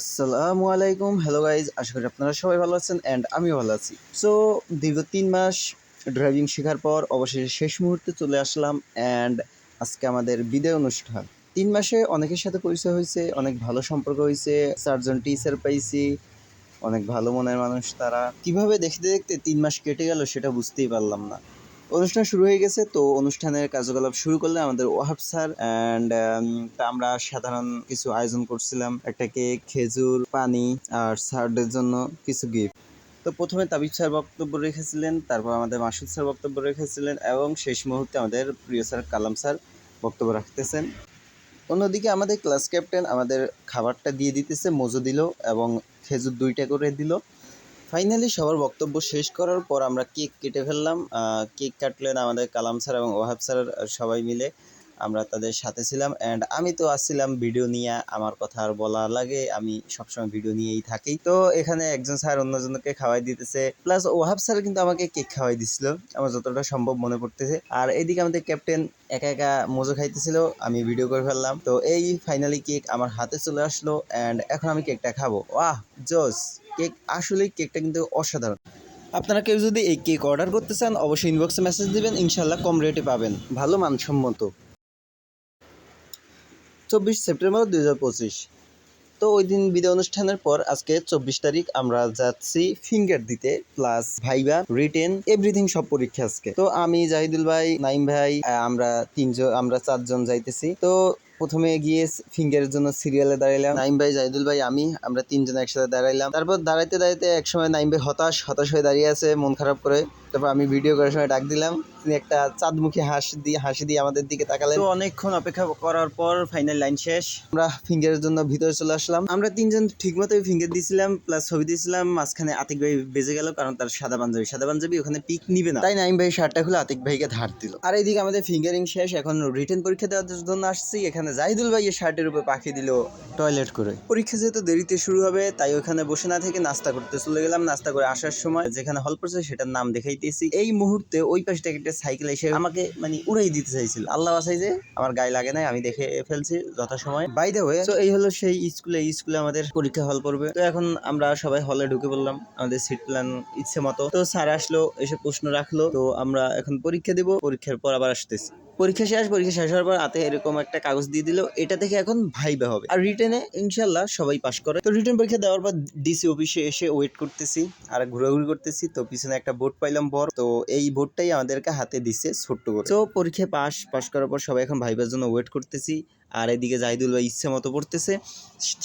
আসসালামু আলাইকুম। Hello guys আশা করি আপনারা সবাই ভালো আছেন অ্যান্ড আমিও ভালো আছি। সো দীর্ঘ তিন মাস ড্রাইভিং শেখার পর অবশেষে শেষ মুহূর্তে চলে আসলাম অ্যান্ড আজকে আমাদের বিদায় অনুষ্ঠান। তিন মাসে অনেকের সাথে পরিচয় হয়েছে, অনেক ভালো সম্পর্ক হয়েছে, চারজন টিচার পাইছি, অনেক ভালো মনের মানুষ তারা। কীভাবে দেখতে দেখতে তিন মাস কেটে গেল সেটা বুঝতেই পারলাম না। অনুষ্ঠান শুরু হয়ে গেছে, তো অনুষ্ঠানের কার্যকলাপ শুরু করলে আমাদের ওয়াহাব স্যার অ্যান্ড আমরা সাধারণ কিছু আয়োজন করছিলাম, একটা কেক, খেজুর, পানি আর স্যারদের জন্য কিছু গিফট তো প্রথমে তাবিজ স্যার বক্তব্য রেখেছিলেন, তারপর আমাদের মাসুদ স্যার বক্তব্য রেখেছিলেন এবং শেষ মুহূর্তে আমাদের প্রিয় স্যার কালাম স্যার বক্তব্য রাখতেছেন। অন্যদিকে আমাদের ক্লাস ক্যাপ্টেন আমাদের খাবারটা দিয়ে দিতেছে, মজো দিল এবং খেজুর দুইটা করে দিল। ফাইনালি সবার বক্তব্য শেষ করার পর আমরা কেক কেটে ফেললাম। কেক কাটলেন আমাদের কালাম স্যার এবং ওহাব স্যার সবাই মিলে। আমরা তাদের সাথে ছিলাম অ্যান্ড আমি তো আসছিলাম ভিডিও নিয়ে। আমার কথা আর বলা লাগে, আমি সবসময় ভিডিও নিয়েই থাকি। তো এখানে একজন স্যার অন্যজনকে খাওয়াই দিতেছে। প্লাস ওহাব স্যার কিন্তু আমাকে কেক খাওয়াই দিছিল, আমার যতটা সম্ভব মনে পড়তেছে। আর এইদিকে আমাদের ক্যাপ্টেন একা একা মজো খাইতেছিল, আমি ভিডিও করে ফেললাম। তো এই ফাইনালি কেক আমার হাতে চলে আসলো অ্যান্ড এখন আমি কেকটা খাব। ওয়াহ, জোস! কেক, আসলেই কেকটা কিন্তু অসাধারণ। আপনারা কেউ যদি এই কেক অর্ডার করতে চান, অবশ্যই ইনবক্সে মেসেজ দিবেন ইনশাল্লাহ কম রেটে পাবেন। ভালো মানসম্মত। চব্বিশ সেপ্টেম্বর দুই হাজার পঁচিশ। তো ওই দিন বিদায় অনুষ্ঠানের পর আজকে চব্বিশ তারিখ আমরা যাচ্ছি ফিঙ্গার দিতে প্লাস ভাইবা রিটেন এভরিথিং সব পরীক্ষা আজকে। তো আমি জাহিদুল ভাই, নাইম ভাই আমরা তিনজন, আমরা চারজন যাইতেছি। তো প্রথমে গিয়ে ফিঙ্গারের জন্য সিরিয়ালে দাঁড়াইলাম। নাইম ভাই, জাহিদুল ভাই, আমি, আমরা তিনজন একসাথে দাঁড়াইলাম। তারপর দাঁড়াইতে দাঁড়াইতে একসময় নাইম ভাই হতাশ হতাশ হয়ে দাঁড়িয়ে আছে, মন খারাপ করে। তারপর আমি ভিডিও করার সময় ডাক দিলাম। তিনি একটা চাঁদমুখী হাস দিয়ে হাসি দিয়ে আমাদের দিকে তাকালেন। তো অনেকক্ষণ অপেক্ষা করার পর ফাইনাল লাইন শেষ। আমরা ফিঙ্গারের জন্য ভিতরে চলে আসলাম। আমরা তিনজন ঠিক মতোই ফিঙ্গার দিয়েছিলাম প্লাস ছবি দিয়েছিলাম মাঝখানে আতিক ভাই বেজে গেল কারণ তার সাদা পাঞ্জাবি। সাদা পাঞ্জাবি ওখানে পিক নিবে না। তাই নাইম ভাই শার্টটা খুলে আতিক ভাইকে ধার দিল। আর এইদিকে আমাদের ফিঙ্গারিং শেষ এখন রিটেন পরীক্ষা দেওয়ার জন্য আসছি। এখানে জাহিদুল ভাই শার্টের উপর পাখি দিল টয়লেট করে। পরীক্ষা যেহেতু দেরিতে শুরু হবে তাই ওখানে বসে না থেকে নাস্তা করতে চলে গেলাম। নাস্তা করে আসার সময় যেখানে হল পড়ছে সেটার নাম দেখাইতেছি। এই মুহূর্তে ওই পাশ থেকে একটা সাইকেল এসে আমাকে মানে উড়াই দিতে চাইছিল। আল্লাহ বাসাই যে আমার গায়ে লাগে নাই আমি দেখে ফেলছি যথাসময়। সময় বাইরে হয়ে তো এই হলো সেই স্কুলে স্কুলে আমাদের পরীক্ষা হল পড়বে। তো এখন আমরা সবাই হলে ঢুকে পড়লাম। আমাদের সিট প্ল্যান ইচ্ছে মতো। তো স্যার আসলো এসে প্রশ্ন রাখল। তো আমরা এখন পরীক্ষা দিব পরীক্ষার পর আবার আসতেছি। পরীক্ষা শেষ পরীক্ষা শেষ হওয়ার পর হাতে এরকম একটা কাগজ দিয়ে দিল। এটা থেকে এখন ভাইবা হবে। আর রিটেনে ইনশাল্লাহ সবাই পাশ করে। তো রিটেন পরীক্ষা দেওয়ার পর ডিসি অফিসে এসে ওয়েট করতেছি আর ঘোরাঘুরি করতেছি। তো পিছনে একটা বোর্ড পাইলাম বড় তো এই বোর্ডটাই আমাদেরকে হাতে দিছে ছোট্ট করে। তো পরীক্ষা পাস পাশ করার পর সবাই এখন ভাইবার জন্য ওয়েট করতেছি। আর এদিকে জাহিদুল ভাই ইচ্ছে মতো পড়তেছে,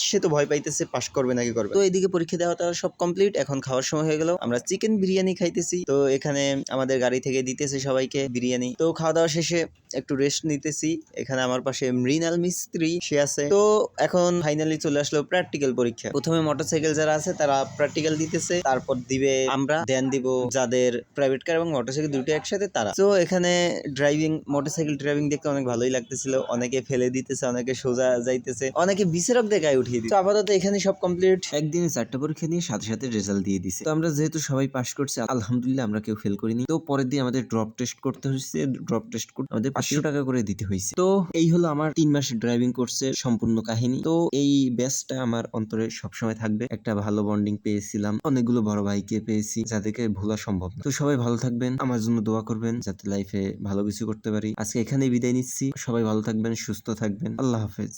সে তো ভয় পাইতেছে, পাস করবে নাকি করবে তো এদিকে পরীক্ষা দেওয়াটা সব কমপ্লিট এখন খাওয়ার সময় হয়ে গেল। আমরা চিকেন বিরিয়ানি খাইতেছি। তো এখানে আমাদের গাড়ি থেকে দিতেছে সবাইকে বিরিয়ানি। তো খাওয়া দাওয়া শেষে একটু রেস্ট নিতেছি। এখানে আমার পাশে মৃণাল মিস্ত্রি, সে আছে। তো এখন ফাইনালি চলে আসলো প্র্যাকটিক্যাল পরীক্ষা। প্রথমে মোটরসাইকেল যারা আছে, তারা প্র্যাকটিক্যাল দিতেছে। তারপর দিবে আমরা দেন দিব যাদের প্রাইভেট কার এবং মোটরসাইকেল দুটো একসাথে, তারা। তো এখানে ড্রাইভিং মোটরসাইকেল ড্রাইভিং দেখতে অনেক ভালোই লাগতেছিল। অনেকে ফেলে দিতেছে। অনেকে সোজা যাইতেছে। অনেকে বিচারক গায়ে উঠিয়ে দিচ্ছে তো আপাতত এখানে সব কমপ্লিট একদিনে চারটা পরীক্ষা নিয়ে সাথে সাথে রেজাল্ট দিয়ে দিছে। তো আমরা যেহেতু সবাই পাস করছি আলহামদুলিল্লাহ আমরা কেউ ফেল করিনি। তো পরের দিন আমাদের ড্রপ টেস্ট করতে হয়েছে। ড্রপ টেস্ট করতে আমাদের পাঁচশো টাকা করে দিতে হয়েছে। তো এই হলো আমার তিন মাসের ড্রাইভিং কোর্সের সম্পূর্ণ কাহিনী। তো এই ব্যাচটা আমার অন্তরে সবসময় থাকবে। একটা ভালো বন্ডিং পেয়েছিলাম। অনেকগুলো বড় ভাইকে পেয়েছি যাদেরকে ভোলা সম্ভব তো সবাই ভালো থাকবেন। আমার জন্য দোয়া করবেন যাতে লাইফে ভালো কিছু করতে পারি। আজকে এখানেই বিদায় নিচ্ছি। সবাই ভালো থাকবেন সুস্থ থাকবেন। আল্লাহ হাফেজ।